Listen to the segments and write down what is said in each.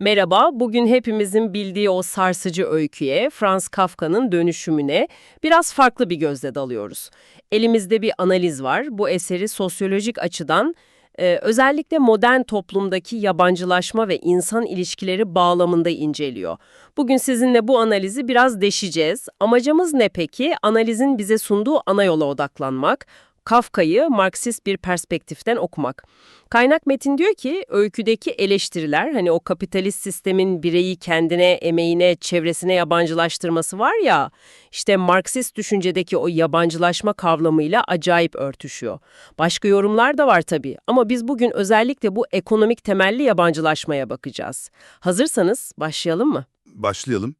Merhaba, bugün hepimizin bildiği o sarsıcı öyküye, Franz Kafka'nın dönüşümüne biraz farklı bir gözle dalıyoruz. Elimizde bir analiz var. Bu eseri sosyolojik açıdan e, özellikle modern toplumdaki yabancılaşma ve insan ilişkileri bağlamında inceliyor. Bugün sizinle bu analizi biraz deşeceğiz. Amacımız ne peki? Analizin bize sunduğu ana yola odaklanmak. Kafka'yı Marksist bir perspektiften okumak. Kaynak metin diyor ki öyküdeki eleştiriler hani o kapitalist sistemin bireyi kendine, emeğine, çevresine yabancılaştırması var ya işte Marksist düşüncedeki o yabancılaşma kavramıyla acayip örtüşüyor. Başka yorumlar da var tabii ama biz bugün özellikle bu ekonomik temelli yabancılaşmaya bakacağız. Hazırsanız başlayalım mı? Başlayalım.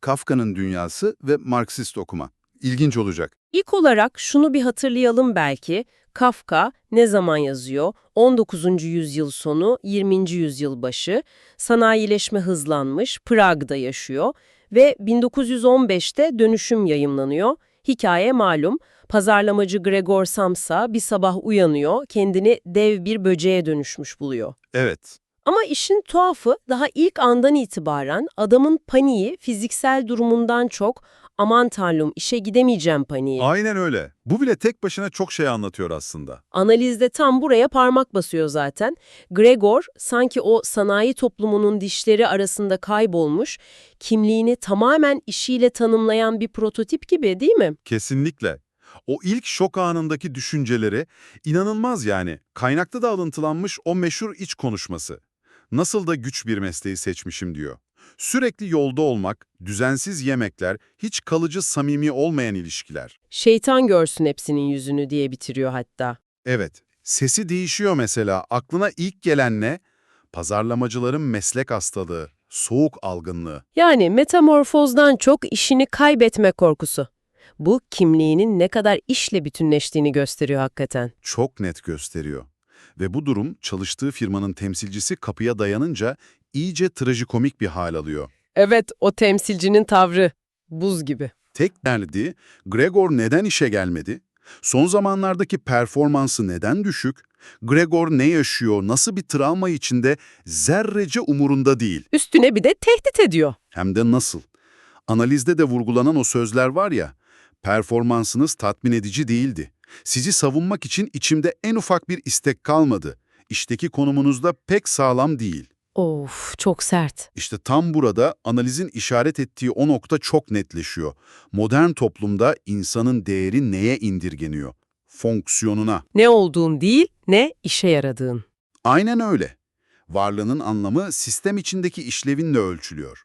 Kafka'nın dünyası ve Marksist okuma. İlginç olacak. İlk olarak şunu bir hatırlayalım belki. Kafka ne zaman yazıyor? 19. yüzyıl sonu, 20. yüzyıl başı. Sanayileşme hızlanmış, Prag'da yaşıyor ve 1915'te Dönüşüm yayımlanıyor. Hikaye malum. Pazarlamacı Gregor Samsa bir sabah uyanıyor, kendini dev bir böceğe dönüşmüş buluyor. Evet. Ama işin tuhafı daha ilk andan itibaren adamın paniği fiziksel durumundan çok aman tanrım işe gidemeyeceğim paniği. Aynen öyle. Bu bile tek başına çok şey anlatıyor aslında. Analizde tam buraya parmak basıyor zaten. Gregor sanki o sanayi toplumunun dişleri arasında kaybolmuş, kimliğini tamamen işiyle tanımlayan bir prototip gibi değil mi? Kesinlikle. O ilk şok anındaki düşünceleri inanılmaz yani. Kaynakta da alıntılanmış o meşhur iç konuşması. Nasıl da güç bir mesleği seçmişim diyor. Sürekli yolda olmak, düzensiz yemekler, hiç kalıcı samimi olmayan ilişkiler. Şeytan görsün hepsinin yüzünü diye bitiriyor hatta. Evet, sesi değişiyor mesela. Aklına ilk gelen ne? Pazarlamacıların meslek hastalığı, soğuk algınlığı. Yani metamorfozdan çok işini kaybetme korkusu. Bu kimliğinin ne kadar işle bütünleştiğini gösteriyor hakikaten. çok net gösteriyor. Ve bu durum çalıştığı firmanın temsilcisi kapıya dayanınca iyice trajikomik bir hal alıyor. Evet, o temsilcinin tavrı. Buz gibi. Tek derdi Gregor neden işe gelmedi? Son zamanlardaki performansı neden düşük? Gregor ne yaşıyor, nasıl bir travma içinde zerrece umurunda değil. Üstüne bir de tehdit ediyor. Hem de nasıl? Analizde de vurgulanan o sözler var ya, performansınız tatmin edici değildi. Sizi savunmak için içimde en ufak bir istek kalmadı. İşteki konumunuzda pek sağlam değil. Of, çok sert. İşte tam burada analizin işaret ettiği o nokta çok netleşiyor. Modern toplumda insanın değeri neye indirgeniyor? Fonksiyonuna. Ne olduğun değil, ne işe yaradığın. Aynen öyle. Varlığının anlamı sistem içindeki işlevinle ölçülüyor.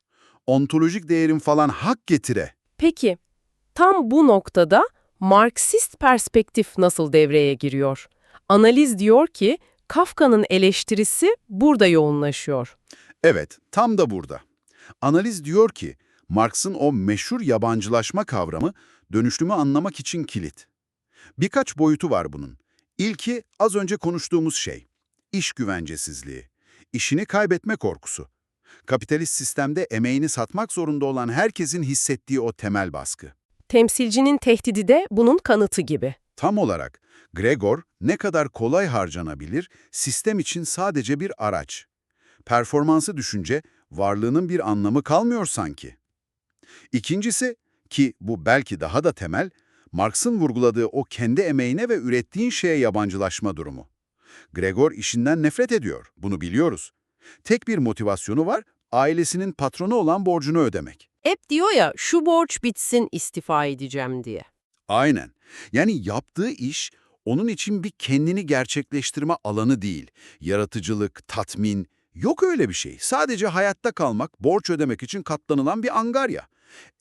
Ontolojik değerin falan hak getire. Peki, tam bu noktada Marksist perspektif nasıl devreye giriyor? Analiz diyor ki, Kafka'nın eleştirisi burada yoğunlaşıyor. Evet, tam da burada. Analiz diyor ki, Marx'ın o meşhur yabancılaşma kavramı dönüşümü anlamak için kilit. Birkaç boyutu var bunun. İlki az önce konuştuğumuz şey, iş güvencesizliği, işini kaybetme korkusu. Kapitalist sistemde emeğini satmak zorunda olan herkesin hissettiği o temel baskı. Temsilcinin tehdidi de bunun kanıtı gibi. Tam olarak Gregor ne kadar kolay harcanabilir, sistem için sadece bir araç. Performansı düşünce varlığının bir anlamı kalmıyor sanki. İkincisi ki bu belki daha da temel, Marx'ın vurguladığı o kendi emeğine ve ürettiğin şeye yabancılaşma durumu. Gregor işinden nefret ediyor, bunu biliyoruz. Tek bir motivasyonu var, ailesinin patronu olan borcunu ödemek. Hep diyor ya, şu borç bitsin istifa edeceğim diye. Aynen. Yani yaptığı iş onun için bir kendini gerçekleştirme alanı değil. Yaratıcılık, tatmin, yok öyle bir şey. Sadece hayatta kalmak, borç ödemek için katlanılan bir angarya.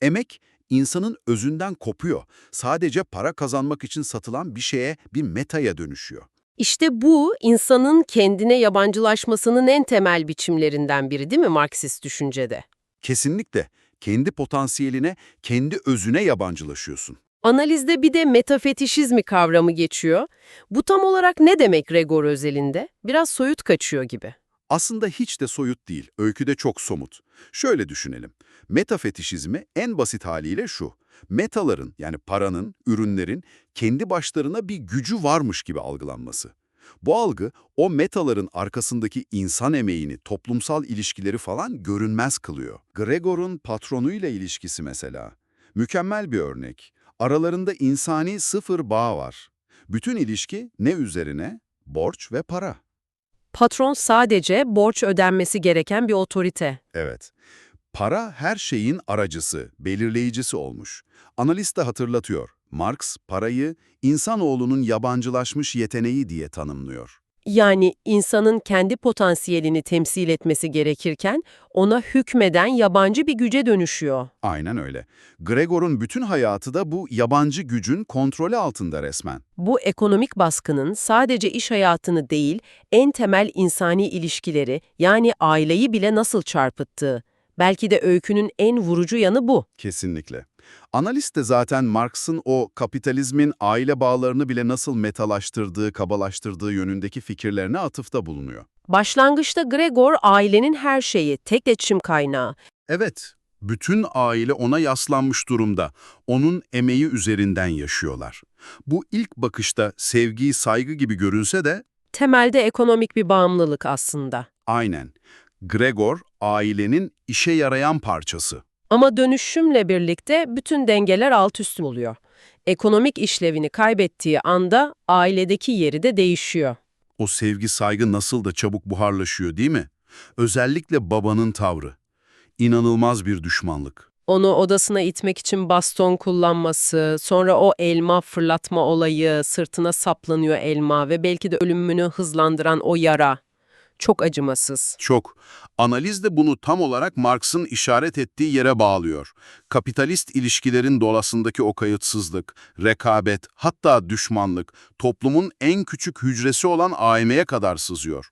Emek insanın özünden kopuyor. Sadece para kazanmak için satılan bir şeye, bir metaya dönüşüyor. İşte bu insanın kendine yabancılaşmasının en temel biçimlerinden biri değil mi Marksist düşüncede? Kesinlikle kendi potansiyeline, kendi özüne yabancılaşıyorsun. Analizde bir de metafetişizmi kavramı geçiyor. Bu tam olarak ne demek Gregor özelinde? Biraz soyut kaçıyor gibi. Aslında hiç de soyut değil, öyküde çok somut. Şöyle düşünelim. Metafetişizmi en basit haliyle şu. Metaların yani paranın, ürünlerin kendi başlarına bir gücü varmış gibi algılanması. Bu algı o metaların arkasındaki insan emeğini, toplumsal ilişkileri falan görünmez kılıyor. Gregor'un patronuyla ilişkisi mesela. Mükemmel bir örnek. Aralarında insani sıfır bağ var. Bütün ilişki ne üzerine? Borç ve para. Patron sadece borç ödenmesi gereken bir otorite. Evet. Para her şeyin aracısı, belirleyicisi olmuş. Analist de hatırlatıyor. Marx parayı insanoğlunun yabancılaşmış yeteneği diye tanımlıyor. Yani insanın kendi potansiyelini temsil etmesi gerekirken ona hükmeden yabancı bir güce dönüşüyor. Aynen öyle. Gregor'un bütün hayatı da bu yabancı gücün kontrolü altında resmen. Bu ekonomik baskının sadece iş hayatını değil, en temel insani ilişkileri yani aileyi bile nasıl çarpıttığı. Belki de öykünün en vurucu yanı bu. Kesinlikle. Analist de zaten Marx'ın o kapitalizmin aile bağlarını bile nasıl metalaştırdığı, kabalaştırdığı yönündeki fikirlerine atıfta bulunuyor. Başlangıçta Gregor ailenin her şeyi, tek iletişim kaynağı. Evet, bütün aile ona yaslanmış durumda. Onun emeği üzerinden yaşıyorlar. Bu ilk bakışta sevgi, saygı gibi görünse de Temelde ekonomik bir bağımlılık aslında. aynen. Gregor, ailenin işe yarayan parçası. Ama dönüşümle birlikte bütün dengeler alt üst oluyor. Ekonomik işlevini kaybettiği anda ailedeki yeri de değişiyor. O sevgi, saygı nasıl da çabuk buharlaşıyor değil mi? Özellikle babanın tavrı. İnanılmaz bir düşmanlık. Onu odasına itmek için baston kullanması, sonra o elma fırlatma olayı, sırtına saplanıyor elma ve belki de ölümünü hızlandıran o yara. Çok acımasız. Çok. Analiz de bunu tam olarak Marx'ın işaret ettiği yere bağlıyor. Kapitalist ilişkilerin dolasındaki o kayıtsızlık, rekabet, hatta düşmanlık toplumun en küçük hücresi olan AIM'ye kadar sızıyor.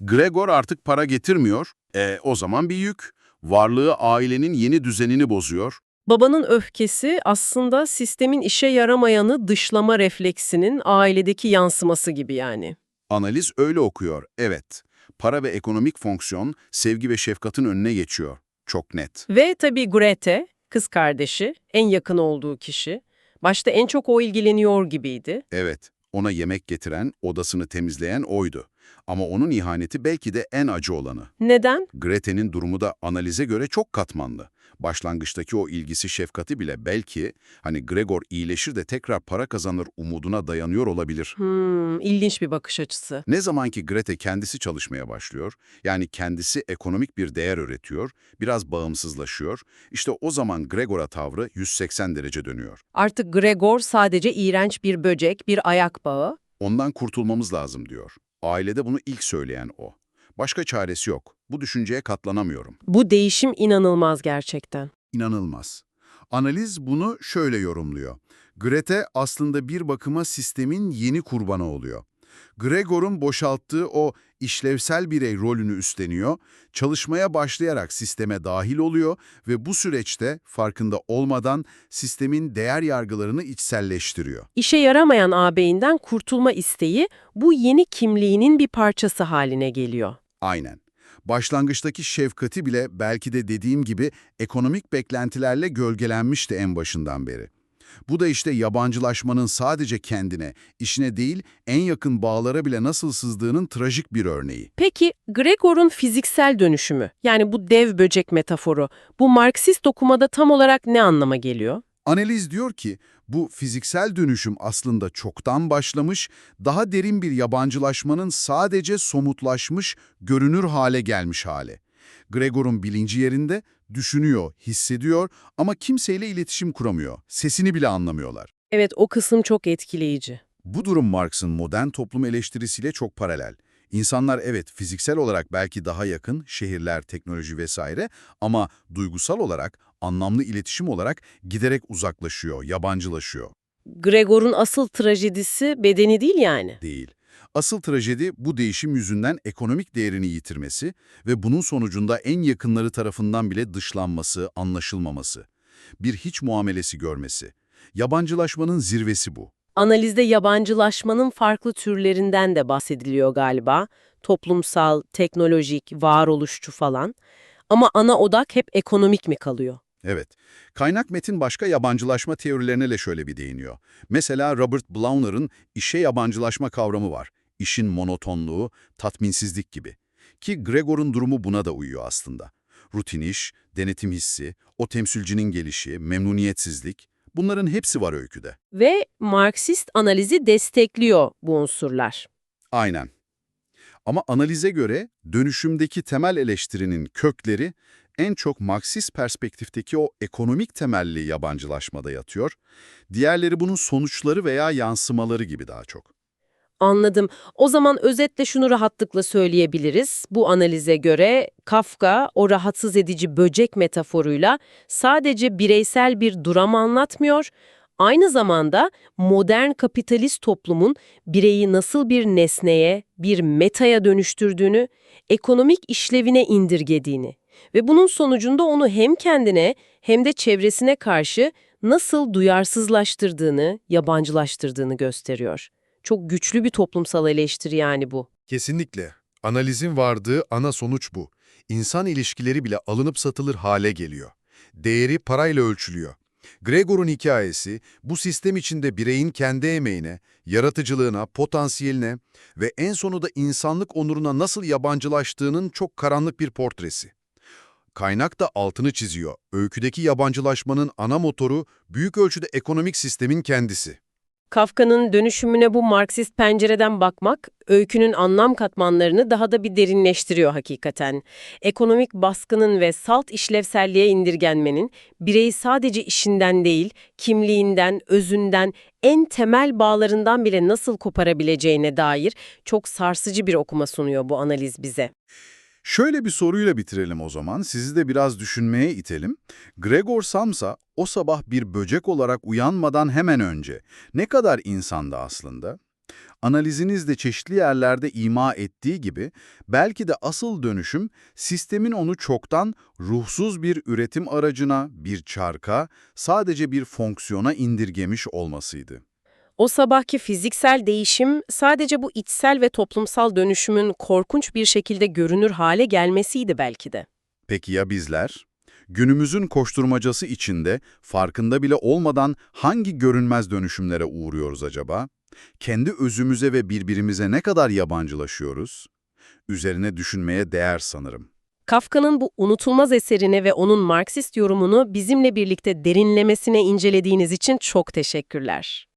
Gregor artık para getirmiyor. E o zaman bir yük. Varlığı ailenin yeni düzenini bozuyor. Babanın öfkesi aslında sistemin işe yaramayanı dışlama refleksinin ailedeki yansıması gibi yani. Analiz öyle okuyor, evet. Para ve ekonomik fonksiyon sevgi ve şefkatin önüne geçiyor. Çok net. Ve tabii Grete, kız kardeşi, en yakın olduğu kişi. Başta en çok o ilgileniyor gibiydi. Evet, ona yemek getiren, odasını temizleyen oydu. Ama onun ihaneti belki de en acı olanı. Neden? Grete'nin durumu da analize göre çok katmanlı. Başlangıçtaki o ilgisi, şefkati bile belki hani Gregor iyileşir de tekrar para kazanır umuduna dayanıyor olabilir. Hmm, ilginç bir bakış açısı. Ne zaman ki Grete kendisi çalışmaya başlıyor, yani kendisi ekonomik bir değer üretiyor, biraz bağımsızlaşıyor, işte o zaman Gregor'a tavrı 180 derece dönüyor. Artık Gregor sadece iğrenç bir böcek, bir ayak bağı. Ondan kurtulmamız lazım diyor. Ailede bunu ilk söyleyen o. Başka çaresi yok. Bu düşünceye katlanamıyorum. Bu değişim inanılmaz gerçekten. İnanılmaz. Analiz bunu şöyle yorumluyor. Grete aslında bir bakıma sistemin yeni kurbanı oluyor. Gregor'un boşalttığı o işlevsel birey rolünü üstleniyor, çalışmaya başlayarak sisteme dahil oluyor ve bu süreçte farkında olmadan sistemin değer yargılarını içselleştiriyor. İşe yaramayan ağabeyinden kurtulma isteği bu yeni kimliğinin bir parçası haline geliyor. Aynen. Başlangıçtaki şefkati bile belki de dediğim gibi ekonomik beklentilerle gölgelenmişti en başından beri. Bu da işte yabancılaşmanın sadece kendine, işine değil en yakın bağlara bile nasıl sızdığının trajik bir örneği. Peki Gregor'un fiziksel dönüşümü, yani bu dev böcek metaforu, bu Marksist okumada tam olarak ne anlama geliyor? Analiz diyor ki bu fiziksel dönüşüm aslında çoktan başlamış, daha derin bir yabancılaşmanın sadece somutlaşmış, görünür hale gelmiş hali. Gregor'un bilinci yerinde düşünüyor, hissediyor ama kimseyle iletişim kuramıyor. Sesini bile anlamıyorlar. Evet, o kısım çok etkileyici. Bu durum Marx'ın modern toplum eleştirisiyle çok paralel. İnsanlar evet fiziksel olarak belki daha yakın, şehirler, teknoloji vesaire ama duygusal olarak, anlamlı iletişim olarak giderek uzaklaşıyor, yabancılaşıyor. Gregor'un asıl trajedisi bedeni değil yani. Değil. Asıl trajedi bu değişim yüzünden ekonomik değerini yitirmesi ve bunun sonucunda en yakınları tarafından bile dışlanması, anlaşılmaması. Bir hiç muamelesi görmesi. Yabancılaşmanın zirvesi bu. Analizde yabancılaşmanın farklı türlerinden de bahsediliyor galiba. Toplumsal, teknolojik, varoluşçu falan. Ama ana odak hep ekonomik mi kalıyor? Evet. Kaynak metin başka yabancılaşma teorilerine de şöyle bir değiniyor. Mesela Robert Blauner'ın işe yabancılaşma kavramı var. İşin monotonluğu, tatminsizlik gibi. Ki Gregor'un durumu buna da uyuyor aslında. Rutin iş, denetim hissi, o temsilcinin gelişi, memnuniyetsizlik, bunların hepsi var öyküde. Ve Marksist analizi destekliyor bu unsurlar. Aynen. Ama analize göre dönüşümdeki temel eleştirinin kökleri en çok Marksist perspektifteki o ekonomik temelli yabancılaşmada yatıyor. Diğerleri bunun sonuçları veya yansımaları gibi daha çok. Anladım. O zaman özetle şunu rahatlıkla söyleyebiliriz. Bu analize göre Kafka o rahatsız edici böcek metaforuyla sadece bireysel bir duram anlatmıyor, aynı zamanda modern kapitalist toplumun bireyi nasıl bir nesneye, bir metaya dönüştürdüğünü, ekonomik işlevine indirgediğini ve bunun sonucunda onu hem kendine hem de çevresine karşı nasıl duyarsızlaştırdığını, yabancılaştırdığını gösteriyor. Çok güçlü bir toplumsal eleştiri yani bu. Kesinlikle. Analizin vardığı ana sonuç bu. İnsan ilişkileri bile alınıp satılır hale geliyor. Değeri parayla ölçülüyor. Gregor'un hikayesi, bu sistem içinde bireyin kendi emeğine, yaratıcılığına, potansiyeline ve en sonunda insanlık onuruna nasıl yabancılaştığının çok karanlık bir portresi. Kaynak da altını çiziyor. Öyküdeki yabancılaşmanın ana motoru büyük ölçüde ekonomik sistemin kendisi. Kafka'nın dönüşümüne bu Marksist pencereden bakmak, öykünün anlam katmanlarını daha da bir derinleştiriyor hakikaten. Ekonomik baskının ve salt işlevselliğe indirgenmenin, bireyi sadece işinden değil, kimliğinden, özünden, en temel bağlarından bile nasıl koparabileceğine dair çok sarsıcı bir okuma sunuyor bu analiz bize. Şöyle bir soruyla bitirelim o zaman, sizi de biraz düşünmeye itelim. Gregor Samsa o sabah bir böcek olarak uyanmadan hemen önce ne kadar insandı aslında? Analizinizde çeşitli yerlerde ima ettiği gibi belki de asıl dönüşüm sistemin onu çoktan ruhsuz bir üretim aracına, bir çarka, sadece bir fonksiyona indirgemiş olmasıydı. O sabahki fiziksel değişim sadece bu içsel ve toplumsal dönüşümün korkunç bir şekilde görünür hale gelmesiydi belki de. Peki ya bizler? Günümüzün koşturmacası içinde farkında bile olmadan hangi görünmez dönüşümlere uğruyoruz acaba? Kendi özümüze ve birbirimize ne kadar yabancılaşıyoruz? Üzerine düşünmeye değer sanırım. Kafka'nın bu unutulmaz eserini ve onun Marksist yorumunu bizimle birlikte derinlemesine incelediğiniz için çok teşekkürler.